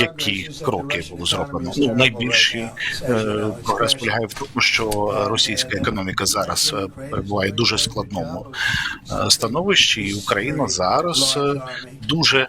Які кроки було зроблено? Ну найбільший е, прогрес полягає в тому, що російська економіка зараз е, перебуває в дуже складному е, становищі, і Україна зараз е, дуже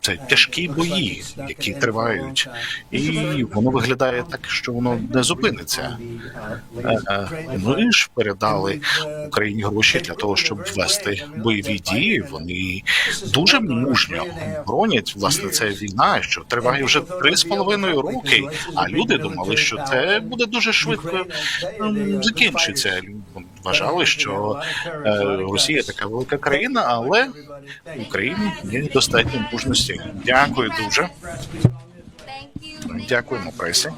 Це тяжкі бої, які тривають, і воно виглядає так, що воно не зупиниться. Е, Ми ж передали Україні гроші для того, щоб вести бойові дії. Вони дуже мужньо бронять. Власне, це війна, що триває вже три з половиною роки. А люди думали, що це буде дуже швидко ем, закінчиться. Вважали, що е, Росія така велика країна, але Україні є достатньо мужності. Дякую дуже. Дякуємо пресі.